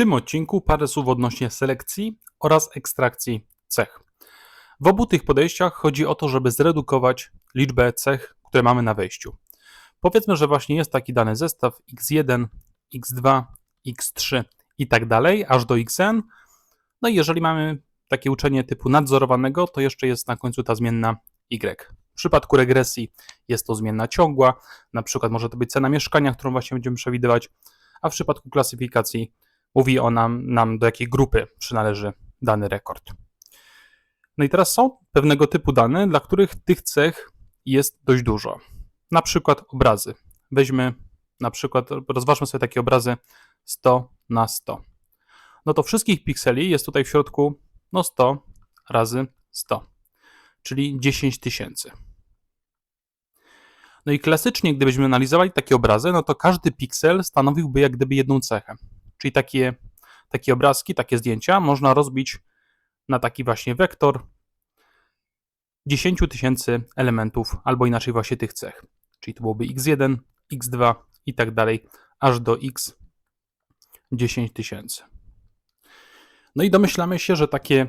tym odcinku parę słów odnośnie selekcji oraz ekstrakcji cech. W obu tych podejściach chodzi o to, żeby zredukować liczbę cech, które mamy na wejściu. Powiedzmy, że właśnie jest taki dany zestaw x1, x2, x3 i tak dalej, aż do xn. No i jeżeli mamy takie uczenie typu nadzorowanego, to jeszcze jest na końcu ta zmienna y. W przypadku regresji jest to zmienna ciągła, na przykład może to być cena mieszkania, którą właśnie będziemy przewidywać, a w przypadku klasyfikacji mówi on nam, nam do jakiej grupy przynależy dany rekord. No i teraz są pewnego typu dane, dla których tych cech jest dość dużo. Na przykład obrazy. Weźmy na przykład, rozważmy sobie takie obrazy 100 na 100. No to wszystkich pikseli jest tutaj w środku no 100 razy 100, czyli 10 tysięcy. No i klasycznie, gdybyśmy analizowali takie obrazy, no to każdy piksel stanowiłby jak gdyby jedną cechę. Czyli takie, takie obrazki, takie zdjęcia można rozbić na taki właśnie wektor 10 tysięcy elementów, albo inaczej właśnie tych cech. Czyli to byłoby x1, x2 i tak dalej, aż do x 10 tysięcy. No i domyślamy się, że takie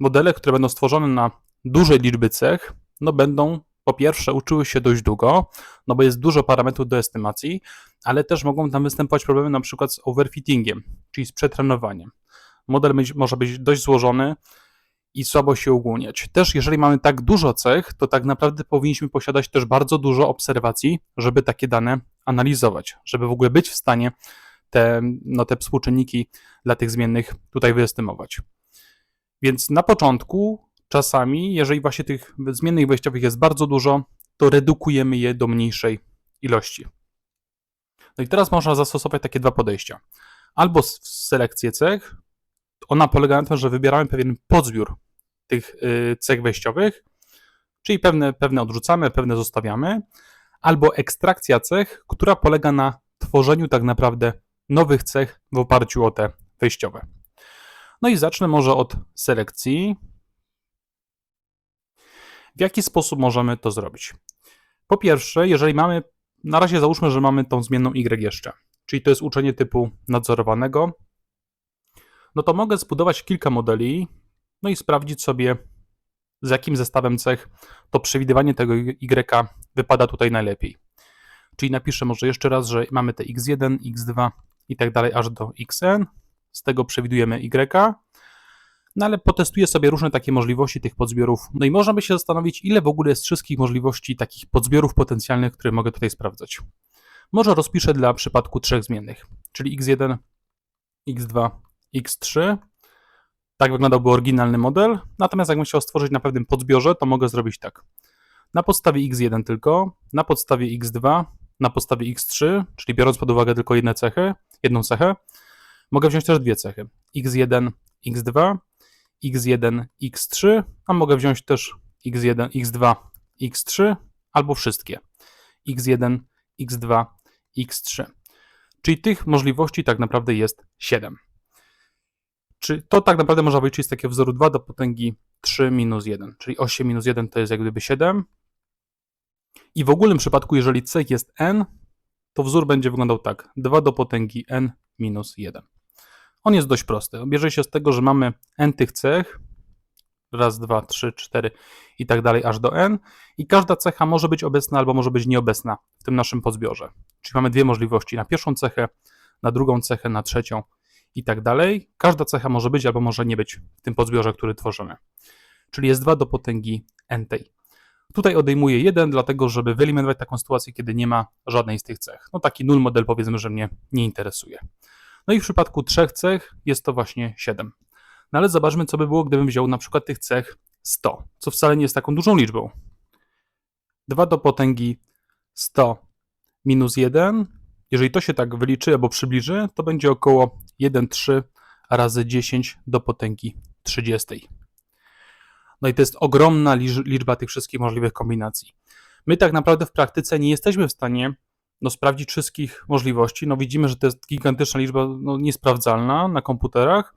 modele, które będą stworzone na dużej liczby cech, no będą po pierwsze uczyły się dość długo, no bo jest dużo parametrów do estymacji, ale też mogą tam występować problemy na przykład z overfittingiem, czyli z przetrenowaniem. Model może być dość złożony i słabo się ogólniać. Też jeżeli mamy tak dużo cech, to tak naprawdę powinniśmy posiadać też bardzo dużo obserwacji, żeby takie dane analizować, żeby w ogóle być w stanie te, no, te współczynniki dla tych zmiennych tutaj wyestymować. Więc na początku czasami, jeżeli właśnie tych zmiennych wejściowych jest bardzo dużo, to redukujemy je do mniejszej ilości. No i teraz można zastosować takie dwa podejścia. Albo selekcję cech, ona polega na tym, że wybieramy pewien podzbiór tych y, cech wejściowych, czyli pewne, pewne odrzucamy, pewne zostawiamy, albo ekstrakcja cech, która polega na tworzeniu tak naprawdę nowych cech w oparciu o te wejściowe. No i zacznę może od selekcji. W jaki sposób możemy to zrobić? Po pierwsze, jeżeli mamy, na razie załóżmy, że mamy tą zmienną y jeszcze, czyli to jest uczenie typu nadzorowanego, no to mogę zbudować kilka modeli, no i sprawdzić sobie, z jakim zestawem cech to przewidywanie tego y wypada tutaj najlepiej. Czyli napiszę może jeszcze raz, że mamy te x1, x2 i tak dalej aż do xn, z tego przewidujemy y, no ale potestuję sobie różne takie możliwości tych podzbiorów. No i można by się zastanowić, ile w ogóle jest wszystkich możliwości takich podzbiorów potencjalnych, które mogę tutaj sprawdzać. Może rozpiszę dla przypadku trzech zmiennych, czyli x1, x2, x3. Tak wyglądałby oryginalny model. Natomiast jakbym chciał stworzyć na pewnym podzbiorze, to mogę zrobić tak. Na podstawie x1 tylko, na podstawie x2, na podstawie x3, czyli biorąc pod uwagę tylko jedną cechę, jedną cechę, mogę wziąć też dwie cechy. x1, x2, x1, x3, a mogę wziąć też x1, x2, x3 albo wszystkie. x1, x2, x3. Czyli tych możliwości tak naprawdę jest 7. Czy to tak naprawdę można wyliczyć z takiego wzoru 2 do potęgi 3 minus 1, czyli 8 minus 1 to jest jak gdyby 7. I w ogólnym przypadku, jeżeli cech jest n, to wzór będzie wyglądał tak. 2 do potęgi n minus 1. On jest dość prosty. Bierze się z tego, że mamy n tych cech, raz, dwa, trzy, cztery i tak dalej aż do n i każda cecha może być obecna albo może być nieobecna w tym naszym podzbiorze. Czyli mamy dwie możliwości, na pierwszą cechę, na drugą cechę, na trzecią i tak dalej. Każda cecha może być albo może nie być w tym podzbiorze, który tworzymy. Czyli jest 2 do potęgi n tej. Tutaj odejmuję 1, dlatego żeby wyeliminować taką sytuację, kiedy nie ma żadnej z tych cech. No taki null model powiedzmy, że mnie nie interesuje. No i w przypadku trzech cech jest to właśnie 7. No ale zobaczmy, co by było, gdybym wziął na przykład tych cech 100, co wcale nie jest taką dużą liczbą. 2 do potęgi 100 minus 1, jeżeli to się tak wyliczy albo przybliży, to będzie około 1,3 razy 10 do potęgi 30. No i to jest ogromna liczba tych wszystkich możliwych kombinacji. My tak naprawdę w praktyce nie jesteśmy w stanie no, sprawdzić wszystkich możliwości. No, widzimy, że to jest gigantyczna liczba no, niesprawdzalna na komputerach,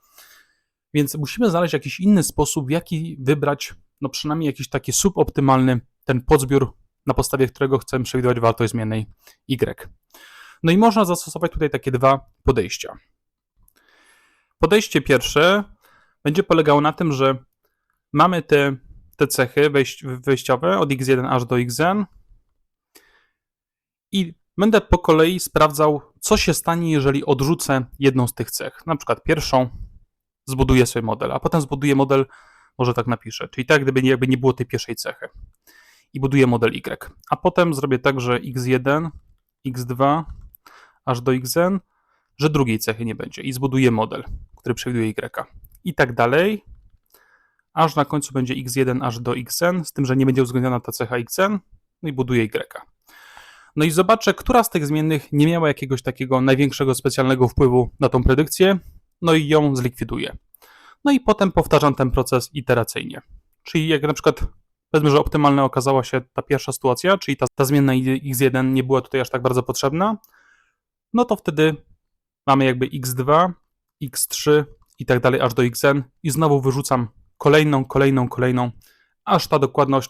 więc musimy znaleźć jakiś inny sposób, w jaki wybrać, no przynajmniej jakiś taki suboptymalny ten podzbiór, na podstawie którego chcemy przewidywać wartość zmiennej y. No i można zastosować tutaj takie dwa podejścia. Podejście pierwsze będzie polegało na tym, że mamy te, te cechy wejściowe od x1 aż do xn i będę po kolei sprawdzał, co się stanie, jeżeli odrzucę jedną z tych cech. Na przykład pierwszą zbuduję sobie model, a potem zbuduję model, może tak napiszę, czyli tak, gdyby nie, jakby nie było tej pierwszej cechy. I buduję model y. A potem zrobię tak, że x1, x2 aż do xn, że drugiej cechy nie będzie i zbuduję model, który przewiduje y. I tak dalej, aż na końcu będzie x1 aż do xn, z tym, że nie będzie uwzględniona ta cecha xn, no i buduję y. No i zobaczę, która z tych zmiennych nie miała jakiegoś takiego największego specjalnego wpływu na tą predykcję, no i ją zlikwiduję. No i potem powtarzam ten proces iteracyjnie. Czyli jak na przykład powiedzmy, że optymalna okazała się ta pierwsza sytuacja, czyli ta, ta zmienna x1 nie była tutaj aż tak bardzo potrzebna, no to wtedy mamy jakby x2, x3 i tak dalej aż do xn i znowu wyrzucam kolejną, kolejną, kolejną, aż ta dokładność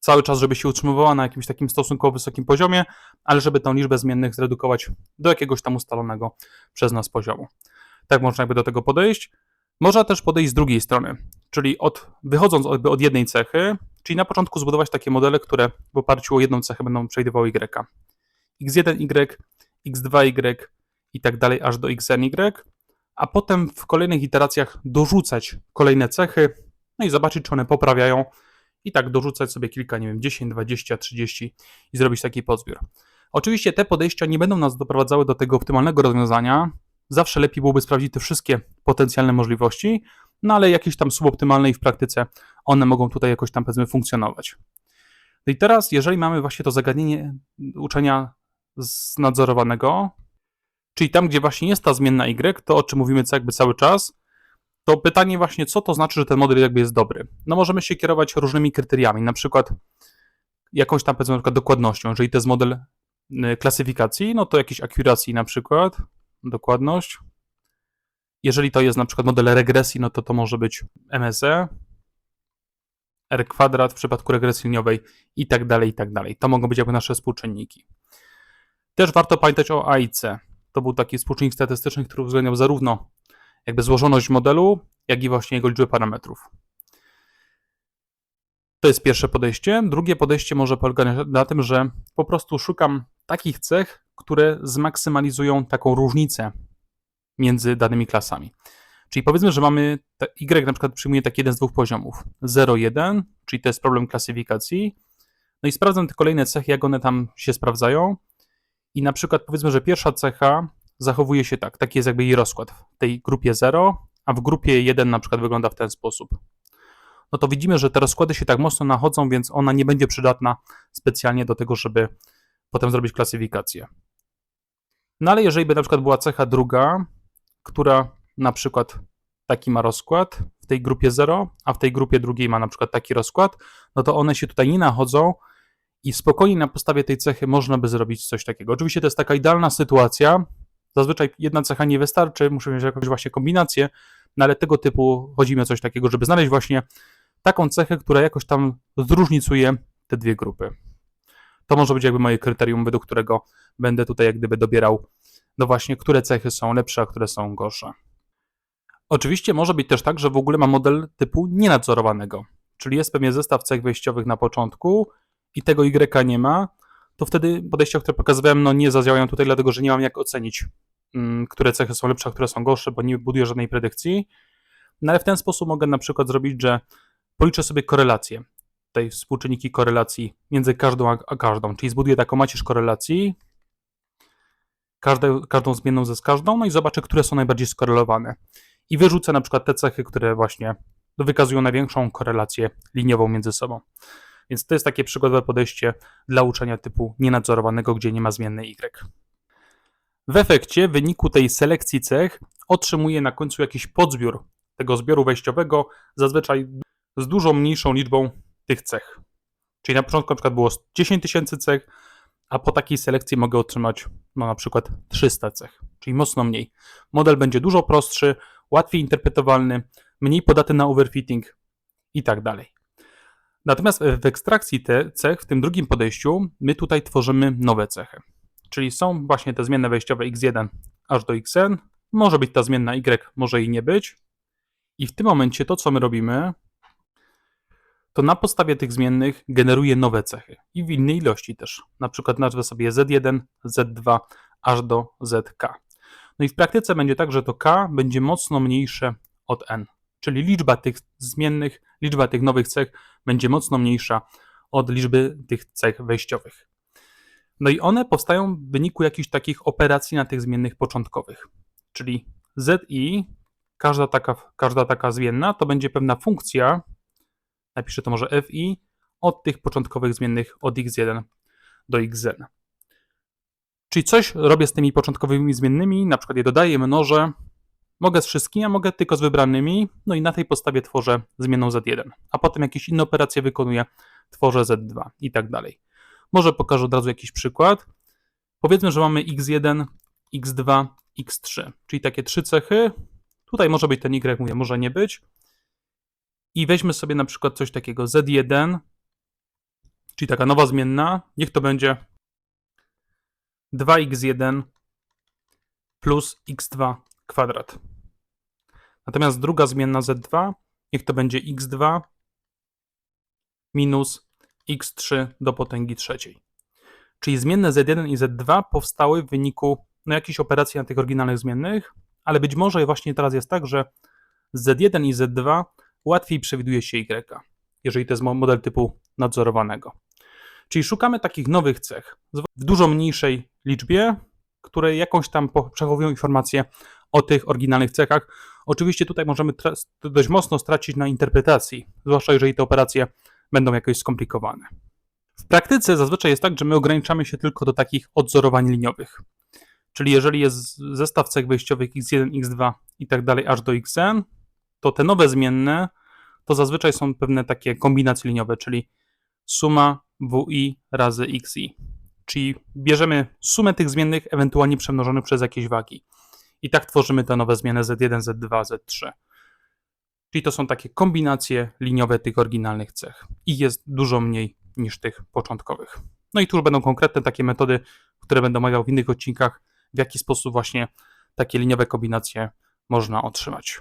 cały czas, żeby się utrzymywała na jakimś takim stosunkowo wysokim poziomie, ale żeby tą liczbę zmiennych zredukować do jakiegoś tam ustalonego przez nas poziomu. Tak można jakby do tego podejść. Można też podejść z drugiej strony, czyli od, wychodząc jakby od jednej cechy, czyli na początku zbudować takie modele, które w oparciu o jedną cechę będą przewidywały y. x1y, x2y i tak dalej aż do xny, a potem w kolejnych iteracjach dorzucać kolejne cechy, no i zobaczyć, czy one poprawiają i tak dorzucać sobie kilka, nie wiem, 10, 20, 30 i zrobić taki pozbiór. Oczywiście te podejścia nie będą nas doprowadzały do tego optymalnego rozwiązania. Zawsze lepiej byłoby sprawdzić te wszystkie potencjalne możliwości, no ale jakieś tam suboptymalne i w praktyce one mogą tutaj jakoś tam powiedzmy funkcjonować. No i teraz, jeżeli mamy właśnie to zagadnienie uczenia znadzorowanego, czyli tam, gdzie właśnie jest ta zmienna y, to o czym mówimy jakby cały czas, to pytanie właśnie, co to znaczy, że ten model jakby jest dobry? No możemy się kierować różnymi kryteriami, na przykład jakąś tam powiedzmy na przykład dokładnością, jeżeli to jest model y, klasyfikacji, no to jakiejś accuracy na przykład, dokładność. Jeżeli to jest na przykład model regresji, no to to może być MSE, R kwadrat w przypadku regresji liniowej i tak dalej, i tak dalej. To mogą być jakby nasze współczynniki. Też warto pamiętać o A i C. To był taki współczynnik statystyczny, który uwzględniał zarówno jakby złożoność modelu, jak i właśnie jego liczbę parametrów. To jest pierwsze podejście. Drugie podejście może polegać na tym, że po prostu szukam takich cech, które zmaksymalizują taką różnicę między danymi klasami. Czyli powiedzmy, że mamy Y na przykład przyjmuje taki jeden z dwóch poziomów. 0, 1, czyli to jest problem klasyfikacji. No i sprawdzam te kolejne cechy, jak one tam się sprawdzają. I na przykład powiedzmy, że pierwsza cecha zachowuje się tak. Taki jest jakby jej rozkład w tej grupie 0, a w grupie 1 na przykład wygląda w ten sposób. No to widzimy, że te rozkłady się tak mocno nachodzą, więc ona nie będzie przydatna specjalnie do tego, żeby potem zrobić klasyfikację. No ale jeżeli by na przykład była cecha druga, która na przykład taki ma rozkład w tej grupie 0, a w tej grupie drugiej ma na przykład taki rozkład, no to one się tutaj nie nachodzą i spokojnie na podstawie tej cechy można by zrobić coś takiego. Oczywiście to jest taka idealna sytuacja, Zazwyczaj jedna cecha nie wystarczy, muszę mieć jakąś właśnie kombinację, no ale tego typu chodzi mi o coś takiego, żeby znaleźć właśnie taką cechę, która jakoś tam zróżnicuje te dwie grupy. To może być jakby moje kryterium, według którego będę tutaj jak gdyby dobierał, no właśnie, które cechy są lepsze, a które są gorsze. Oczywiście może być też tak, że w ogóle mam model typu nienadzorowanego, czyli jest pewnie zestaw cech wejściowych na początku i tego Y nie ma, to wtedy podejścia, które pokazywałem, no nie zadziałają tutaj, dlatego że nie mam jak ocenić, mm, które cechy są lepsze, a które są gorsze, bo nie buduję żadnej predykcji. No ale w ten sposób mogę na przykład zrobić, że policzę sobie korelację, tej współczynniki korelacji między każdą a każdą, czyli zbuduję taką macierz korelacji, każdą, każdą zmienną ze z każdą, no i zobaczę, które są najbardziej skorelowane. I wyrzucę na przykład te cechy, które właśnie wykazują największą korelację liniową między sobą. Więc to jest takie przykładowe podejście dla uczenia typu nienadzorowanego, gdzie nie ma zmiennej y. W efekcie, w wyniku tej selekcji cech, otrzymuję na końcu jakiś podzbiór tego zbioru wejściowego, zazwyczaj z dużo mniejszą liczbą tych cech. Czyli na początku na przykład było 10 tysięcy cech, a po takiej selekcji mogę otrzymać no, na przykład 300 cech, czyli mocno mniej. Model będzie dużo prostszy, łatwiej interpretowalny, mniej podatny na overfitting i tak dalej. Natomiast w ekstrakcji te cech, w tym drugim podejściu, my tutaj tworzymy nowe cechy. Czyli są właśnie te zmienne wejściowe x1 aż do xn, może być ta zmienna y, może jej nie być. I w tym momencie to, co my robimy, to na podstawie tych zmiennych generuje nowe cechy i w innej ilości też. Na przykład nazwę sobie Z1, Z2 aż do ZK. No i w praktyce będzie tak, że to K będzie mocno mniejsze od N, czyli liczba tych zmiennych, liczba tych nowych cech będzie mocno mniejsza od liczby tych cech wejściowych. No i one powstają w wyniku jakichś takich operacji na tych zmiennych początkowych. Czyli zi, każda taka, każda taka zmienna, to będzie pewna funkcja, napiszę to może fi, od tych początkowych zmiennych od x1 do xn. Czyli coś robię z tymi początkowymi zmiennymi, na przykład je dodaję, mnożę, mogę z wszystkimi, a mogę tylko z wybranymi, no i na tej podstawie tworzę zmienną z1, a potem jakieś inne operacje wykonuję, tworzę z2 i tak dalej. Może pokażę od razu jakiś przykład. Powiedzmy, że mamy x1, x2, x3, czyli takie trzy cechy. Tutaj może być ten y, mówię, może nie być. I weźmy sobie na przykład coś takiego z1, czyli taka nowa zmienna. Niech to będzie 2x1 plus x2 kwadrat. Natomiast druga zmienna z2, niech to będzie x2 minus x3 do potęgi trzeciej. Czyli zmienne z1 i z2 powstały w wyniku no, jakichś operacji na tych oryginalnych zmiennych, ale być może właśnie teraz jest tak, że z1 i z2 łatwiej przewiduje się y, jeżeli to jest model typu nadzorowanego. Czyli szukamy takich nowych cech w dużo mniejszej liczbie, które jakąś tam przechowują informacje o tych oryginalnych cechach. Oczywiście tutaj możemy dość mocno stracić na interpretacji, zwłaszcza jeżeli te operacje będą jakoś skomplikowane. W praktyce zazwyczaj jest tak, że my ograniczamy się tylko do takich odzorowań liniowych. Czyli jeżeli jest zestaw cech wejściowych x1, x2 i tak dalej aż do xn, to te nowe zmienne to zazwyczaj są pewne takie kombinacje liniowe, czyli suma wi razy xi. Czyli bierzemy sumę tych zmiennych, ewentualnie przemnożonych przez jakieś wagi. I tak tworzymy te nowe zmiany z1, z2, z3. Czyli to są takie kombinacje liniowe tych oryginalnych cech. Ich jest dużo mniej niż tych początkowych. No i tu już będą konkretne takie metody, które będę omawiał w innych odcinkach, w jaki sposób właśnie takie liniowe kombinacje można otrzymać.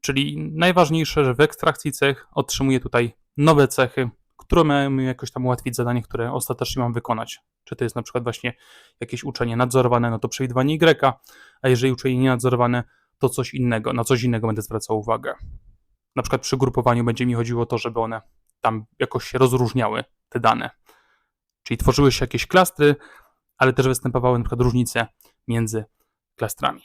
Czyli najważniejsze, że w ekstrakcji cech otrzymuję tutaj nowe cechy, które mają mi jakoś tam ułatwić zadanie, które ostatecznie mam wykonać. Czy to jest na przykład właśnie jakieś uczenie nadzorowane, no to przewidywanie Y, a jeżeli uczenie nienadzorowane, to coś innego, na coś innego będę zwracał uwagę na przykład przy grupowaniu będzie mi chodziło o to, żeby one tam jakoś się rozróżniały, te dane. Czyli tworzyły się jakieś klastry, ale też występowały na przykład różnice między klastrami.